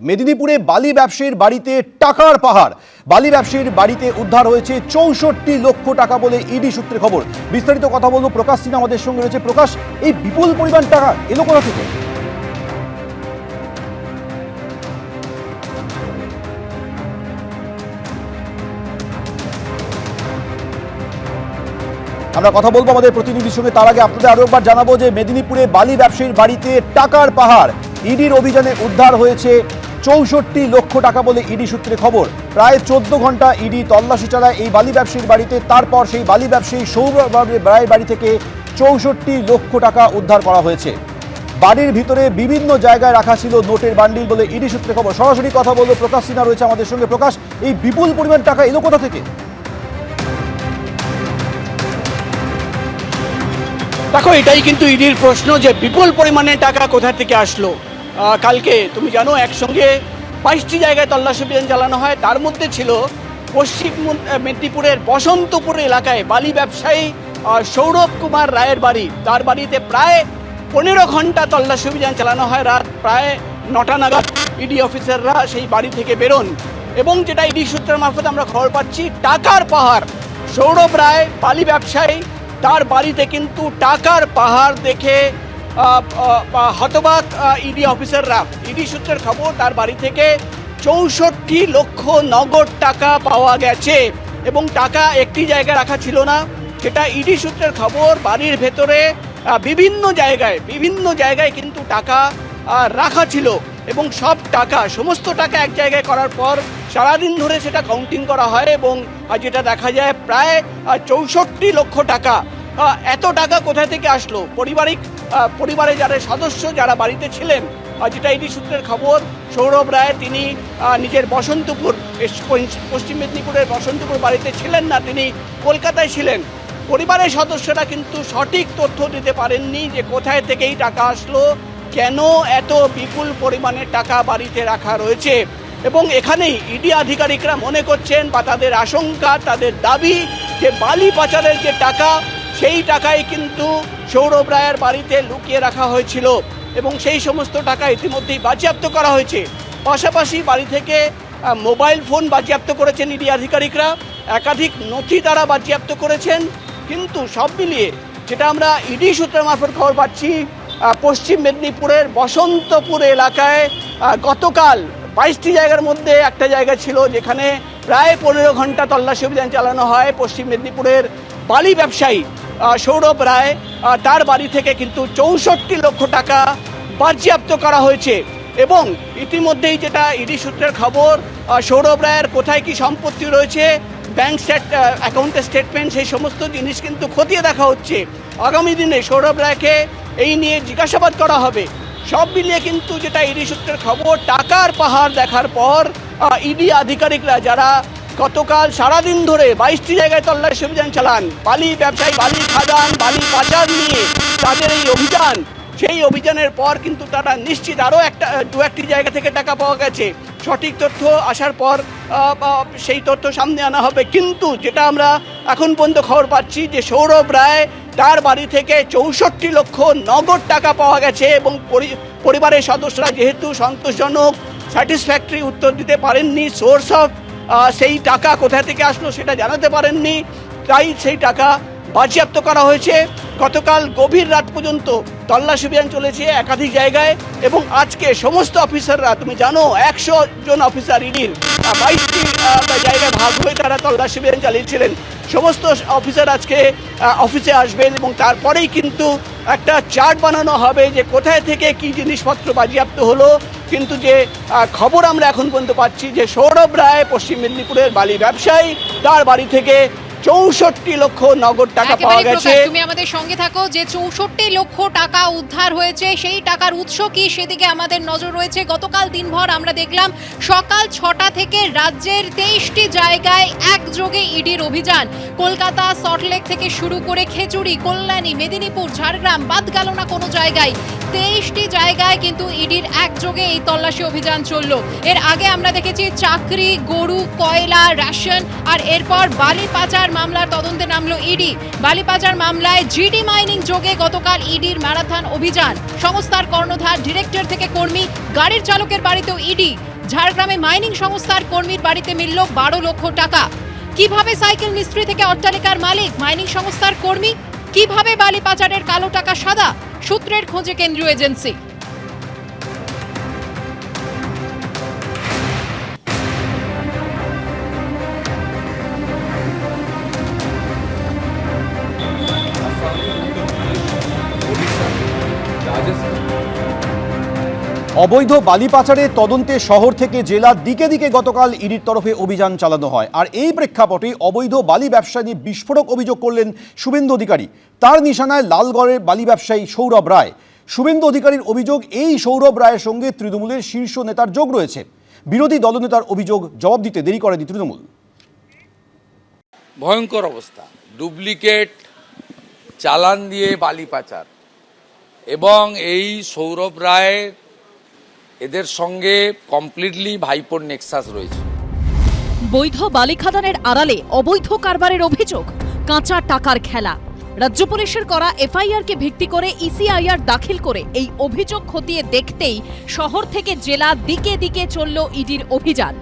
মেদিনীপুরে বালি ব্যবসায়ীর বাড়িতে টাকার পাহাড়। বালি ব্যবসায়ীর বাড়িতে উদ্ধার হয়েছে চৌষট্টি লক্ষ টাকা বলে ইডি সূত্রে খবর। বিস্তারিত কথা বলব প্রকাশ সিং আমাদের সঙ্গে রয়েছে প্রকাশ। এই বিপুল পরিমাণ টাকা এলো কোথা থেকে? আমরা কথা বলব আমাদের প্রতিনিধির সঙ্গে। তার আগে আপনাদের আরও একবার জানাব যে মেদিনীপুরে বালি ব্যবসায়ীর বাড়িতে টাকার পাহাড়। ইডির অভিযানে উদ্ধার হয়েছে চৌষট্টি লক্ষ টাকা বলে ইডি সূত্রে খবর। প্রায় চোদ্দ ঘণ্টা ইডি তল্লাশি চালায় এই বালি ব্যবসায়ীর বাড়িতে। তারপর সেই বালি ব্যবসায়ী সৌরভ রায়ের বাড়ি থেকে চৌষট্টি লক্ষ টাকা উদ্ধার করা হয়েছে। বাড়ির ভিতরে বিভিন্ন জায়গায় রাখা ছিল নোটের বান্ডিল বলে ইডি সূত্রে খবর। সরাসরি কথা বলব প্রকাশ সিনহা রয়েছে আমাদের সঙ্গে। প্রকাশ, এই বিপুল পরিমাণ টাকা এলো কোথা থেকে? দেখো, এটাই কিন্তু ইডির প্রশ্ন যে বিপুল পরিমাণে টাকা কোথা থেকে আসলো। কালকে, তুমি জানো, একসঙ্গে বাইশটি জায়গায় তল্লাশি অভিযান চালানো হয়। তার মধ্যে ছিল পশ্চিম মেদিনীপুরের বসন্তপুর এলাকায় বালি ব্যবসায়ী সৌরভ কুমার রায়ের বাড়ি। তার বাড়িতে প্রায় পনেরো ঘণ্টা তল্লাশি অভিযান চালানো হয়। রাত প্রায় নটা নাগাদ ইডি অফিসাররা সেই বাড়ি থেকে বেরোন এবং যেটা ইডি সূত্রের মারফত আমরা খবর পাচ্ছি, টাকার পাহাড়। সৌরভ রায়, বালি ব্যবসায়ী, তার বাড়িতে কিন্তু টাকার পাহাড় দেখে হতবাক ইডি অফিসাররা ইডি সূত্রের খবর, তার বাড়ি থেকে চৌষট্টি লক্ষ নগদ টাকা পাওয়া গেছে এবং টাকা একটি জায়গায় রাখা ছিল না। সেটা ইডি সূত্রের খবর, বাড়ির ভেতরে বিভিন্ন জায়গায় বিভিন্ন জায়গায় কিন্তু টাকা রাখা ছিল এবং সব টাকা, সমস্ত টাকা এক জায়গায় করার পর সারাদিন ধরে সেটা কাউন্টিং করা হয় এবং যেটা দেখা যায় প্রায় চৌষট্টি লক্ষ টাকা। এত টাকা কোথা থেকে আসলো? পারিবারিক পরিবারে যারা সদস্য, যারা বাড়িতে ছিলেন যেটা ইডি সূত্রের খবর, সৌরভ রায় তিনি নিজের বসন্তপুর পশ্চিম মেদিনীপুরের বসন্তপুর বাড়িতে ছিলেন না, তিনি কলকাতায় ছিলেন। পরিবারের সদস্যরা কিন্তু সঠিক তথ্য দিতে পারেননি যে কোথায় থেকেই টাকা আসলো, কেন এত বিপুল পরিমাণে টাকা বাড়িতে রাখা রয়েছে। এবং এখানেই ইডি আধিকারিকরা মনে করছেন বা তাদের আশঙ্কা, তাদের দাবি যে বালি পাচারের যে টাকা সেই টাকাই কিন্তু সৌরভ রায়ের বাড়িতে লুকিয়ে রাখা হয়েছিল এবং সেই সমস্ত টাকা ইতিমধ্যেই বাজেয়াপ্ত করা হয়েছে। পাশাপাশি বাড়ি থেকে মোবাইল ফোন বাজেয়াপ্ত করেছেন ইডি আধিকারিকরা। একাধিক নথি তারা বাজেয়াপ্ত করেছেন। কিন্তু সব মিলিয়ে যেটা আমরা ইডি সূত্রের মারফত খবর পাচ্ছি পশ্চিম মেদিনীপুরের বসন্তপুর এলাকায় গতকাল বাইশটি জায়গার মধ্যে একটা জায়গা ছিল যেখানে প্রায় পনেরো ঘণ্টা তল্লাশি অভিযান চালানো হয়। পশ্চিম মেদিনীপুরের বালি ব্যবসায়ী সৌরভ রায় তার বাড়ি থেকে কিন্তু চৌষট্টি লক্ষ টাকা বাজেয়াপ্ত করা হয়েছে। এবং ইতিমধ্যেই যেটা ইডি সূত্রের খবর সৌরভ রায়ের কোথায় কি সম্পত্তি রয়েছে ব্যাংক স্টেট অ্যাকাউন্টের স্টেটমেন্ট সেই সমস্ত জিনিস কিন্তু খতিয়ে দেখা হচ্ছে। আগামী দিনে সৌরভ রায়কে এই নিয়ে জিজ্ঞাসাবাদ করা হবে। সব মিলিয়ে কিন্তু যেটা ইডি সূত্রের খবর, টাকার পাহাড় দেখার পর ইডি আধিকারিকরা যারা গতকাল সারাদিন ধরে বাইশটি জায়গায় তল্লাশি অভিযান চালান। বালি ব্যবসায়ী, বালি খাদান, বালি পাচার নিয়ে তাদের এই অভিযান। সেই অভিযানের পর কিন্তু তারা নিশ্চিত আরও একটা, দু একটি জায়গা থেকে টাকা পাওয়া গেছে। সঠিক তথ্য আসার পর সেই তথ্য সামনে আনা হবে। কিন্তু যেটা আমরা এখন পর্যন্ত খবর পাচ্ছি যে সৌরভ রায় তার বাড়ি থেকে চৌষট্টি লক্ষ নগদ টাকা পাওয়া গেছে এবং পরি- পরিবারের সদস্যরা যেহেতু সন্তোষজনক স্যাটিসফ্যাক্টরি উত্তর দিতে পারেননি সোর্স অফ সেই টাকা কোথা থেকে আসলো সেটা জানাতে পারেননি। তাই সেই টাকা বাজেয়াপ্ত করা হয়েছে। গতকাল গভীর রাত পর্যন্ত তল্লাশি অভিযান চলেছে একাধিক জায়গায় এবং আজকে সমস্ত অফিসাররা, তুমি জানো, একশো জন অফিসার ইডির বাইশটি জায়গায় ভাগ হয়ে তারা তল্লাশি অভিযান চালিয়েছিলেন। সমস্ত অফিসার আজকে অফিসে আসবেন এবং তারপরেই কিন্তু একটা চার্ট বানানো হবে যে কোথায় থেকে কি জিনিসপত্র বাজেয়াপ্ত হলো। কিন্তু যে খবর আমরা এখন পর্যন্ত পাচ্ছি যে সৌরভ রায়, পশ্চিম মেদিনীপুরের বালি ব্যবসায়ী, তার বাড়ি থেকে চৌষট্টি লক্ষ নগদ টাকা পাওয়া গেছে। তুমি আমাদের সঙ্গে থাকো যে চৌষট্টি লক্ষ টাকা উদ্ধার হয়েছে সেই টাকার উৎস কি? সেদিকে আমাদের নজর রয়েছে। গতকাল দিনভর আমরা দেখলাম সকাল ছটা থেকে রাজ্যের তেইশটি জায়গায় একযোগে ইডির অভিযান। কলকাতা সল্টলেক থেকে শুরু করে খেচুড়ি কল্যাণী মেদিনীপুর ঝাড়গ্রাম বাদ গেল না কোনো জায়গায় তেইশটি জায়গায় কিন্তু ইডির একযোগে এই তল্লাশি অভিযান চলল। এর আগে আমরা দেখেছি চাকরি গরু কয়লা রেশন আর এরপর বালি পাচার মামলার তদন্তে নামলো ইডি। বালিপাচার মামলায় জিডি মাইনিং যোগে গতকাল ইডির ম্যারাথন অভিযান। সংস্থার কর্ণধার, ডিরেক্টর থেকে কর্মী, গাড়ির চালকের বাড়িতেও ইডি। ঝাড়গ্রামে মাইনিং সংস্থার কর্মীর বাড়িতে মিলল বারো লক্ষ টাকা। কীভাবে সাইকেল মিস্ত্রি থেকে অট্টালিকার মালিক, মাইনিং সংস্থার কর্মী? কীভাবে বালি পাচারের কালো টাকা সাদা? সূত্রের খোঁজে কেন্দ্রীয় এজেন্সি। অবৈধ বালি পাচারের তদন্তে শহর থেকে জেলার দিকে দিকে গতকাল ইডির তরফে অভিযান চালানো হয়। আর এই প্রেক্ষাপটে অবৈধ বালি ব্যবসা নিয়ে বিস্ফোরক অভিযোগ করলেন শুভেন্দু অধিকারী। তার নিশানায় লালগড়ের বালি ব্যবসায়ী সৌরভ রায়। শুভেন্দু অধিকারীর অভিযোগ, এই সৌরভ রায়ের সঙ্গে তৃণমূলের শীর্ষ নেতার যোগ রয়েছে। বিরোধী দলনেতার অভিযোগ, জবাব দিতে দেরি করেনি তৃণমূল। ভয়ঙ্কর অবস্থা। ডুপ্লিকেট চালান দিয়ে বালি পাচার। এবং এই সৌরভ রায় এদের সঙ্গে কমপ্লিটলি ভাইপোর নেক্সাস রয়েছে। বৈধ বালি খাদানের আড়ালে অবৈধ কারবারের অভিযোগ, কাঁচা টাকার খেলা। রাজ্য পুলিশের করা এফআইআরকে ভিত্তি করে ইসিআইআর দাখিল করে এই অভিযোগ খতিয়ে দেখতেই শহর থেকে জেলা দিকে দিকে চলল ইডির অভিযান।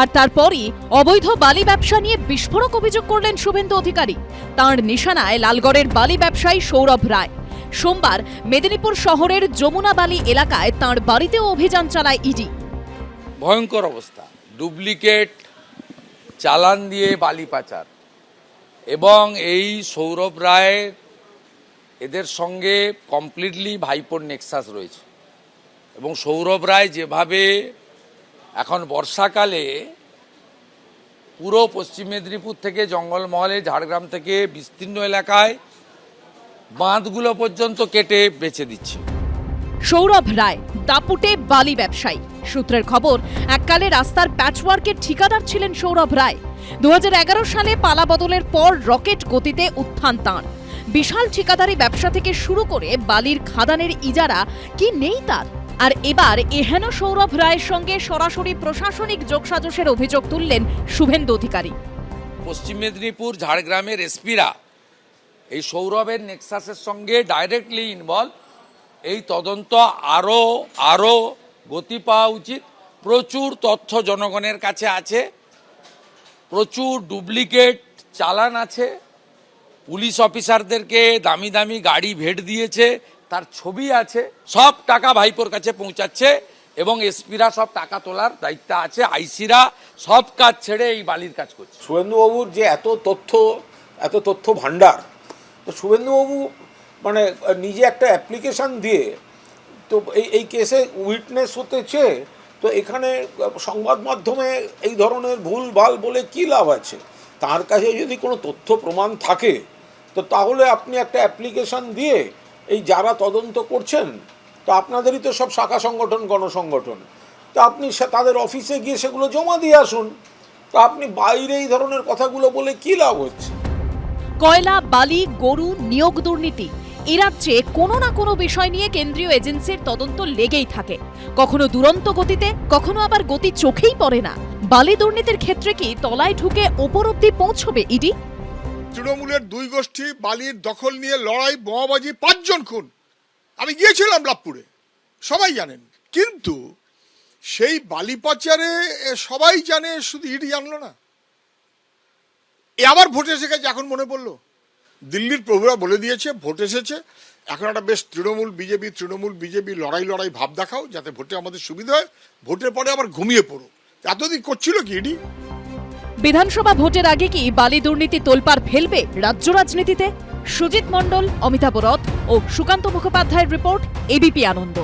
আর তারপরই অবৈধ বালি ব্যবসা নিয়ে বিস্ফোরক অভিযোগ করলেন শুভেন্দু অধিকারী। তাঁর নিশানায় লালগড়ের বালি ব্যবসায়ী সৌরভ রায়। সোমবার মেদিনীপুর শহরের যমুনা বালি এলাকায় তাঁর বাড়িতেও অভিযান চালায় ইডি। ভয়ঙ্কর অবস্থা। ডুপ্লিকেট চালান দিয়ে বালি পাচার। এবং এই সৌরভ রায়ের এদের সঙ্গে কমপ্লিটলি ভাইপোর নেক্সাস রয়েছে। এবং সৌরভ রায় যেভাবে এখন বর্ষাকালে পুরো পশ্চিম মেদিনীপুর থেকে জঙ্গলমহলে, ঝাড়গ্রাম থেকে বিস্তীর্ণ এলাকায় বাঁধগুলো পর্যন্ত কেটে বেচে দিচ্ছে। সৌরভ রায় দাপুটে বালি ব্যবসায়ী। সূত্রের খবর এককালে রাস্তার প্যাচওয়ার্কের ঠিকাদার ছিলেন সৌরভ রায়। দু সালে পালা বদলের পর রকেট গতিতে উত্থান তাঁর। বিশাল ঠিকাদারি ব্যবসা থেকে শুরু করে বালির খাদানের ইজারা কি নেই তার? আর এবার এহেন সৌরভ রায়ের সঙ্গে সরাসরি প্রশাসনিক যোগসাজশের অভিযোগ তুললেন শুভেন্দু অধিকারী। পশ্চিম মেদিনীপুর ঝাড়গ্রামের এসপিরা এই সৌরভের নেক্সাসের সঙ্গে ডাইরেক্টলি ইনভলভ এই তদন্ত আরও আরও গতি পাওয়া উচিত। প্রচুর তথ্য জনগণের কাছে আছে। প্রচুর ডুপ্লিকেট চালান আছে। পুলিশ অফিসারদেরকে দামি দামি গাড়ি ভেট দিয়েছে। তার ছবি আছে। সব টাকা ভাইপোর কাছে পৌঁছাচ্ছে এবং এসপিরা সব টাকা তোলার দায়িত্ব আছে। আইসিরা সব কাজ ছেড়ে এই বালির কাজ করছে। শুভেন্দুবাবুর যে এত তথ্য এত তথ্য ভাণ্ডার তো শুভেন্দুবাবু মানে নিজে একটা অ্যাপ্লিকেশন দিয়ে, তো এই এই কেসে উইটনেস হতে চেয়ে, তো এখানে সংবাদ মাধ্যমে এই ধরনের ভুল, ভালো বলে কী লাভ আছে? তার কাছে যদি কোনো তথ্য প্রমাণ থাকে, তো তাহলে আপনি একটা অ্যাপ্লিকেশন দিয়ে এই যারা তদন্ত করছেন, তো আপনাদেরই তো সব শাখা সংগঠন, গণসংগঠন, তো আপনি তাদের অফিসে গিয়ে সেগুলো জমা দিয়ে আসুন। তো আপনি বাইরে এই ধরনের কথাগুলো বলে কী লাভ হচ্ছে? কয়লা, বালি, গরু নিয়োগ দুর্নীতি। এ রাজ্যে কোনো না কোনো বিষয় নিয়ে কেন্দ্রীয় এজেন্সির তদন্ত লেগেই থাকে। কখনো দুরন্ত গতিতে, কখনো আবার গতি চোখেই পড়ে না। বালি দুর্নীতির ক্ষেত্রে কি তলায় ঢুকে ওপর অব্দি পৌঁছবে ইডি? তৃণমূলের দুই গোষ্ঠী বালির দখল নিয়ে লড়াই, বোমাবাজি পাঁচজন খুন। আমি গিয়েছিলাম লাভপুরে, সবাই জানেন। কিন্তু সেই বালি পাচারে সবাই জানে, শুধু ইডি জানলো না। এ আবার ভোট এসে গেছে, এখন মনে পড়ল। দিল্লির প্রভুরা বলে দিয়েছে, ভোট এসেছে। এখন একটা বেশ তৃণমূল, বিজেপি তৃণমূল, বিজেপি, লড়াই লড়াই ভাব দেখাও, যাতে ভোটে আমাদের সুবিধা হয়। ভোটের পরে আবার ঘুমিয়ে পড়ো। এতদিন করছিল কি ইডি বিধানসভা ভোটের আগে কি বালি দুর্নীতি তোলপার ফেলবে রাজ্য রাজনীতিতে? সুজিত মণ্ডল, অমিতাভ রথ ও সুকান্ত মুখোপাধ্যায়ের রিপোর্ট এবিপি আনন্দ।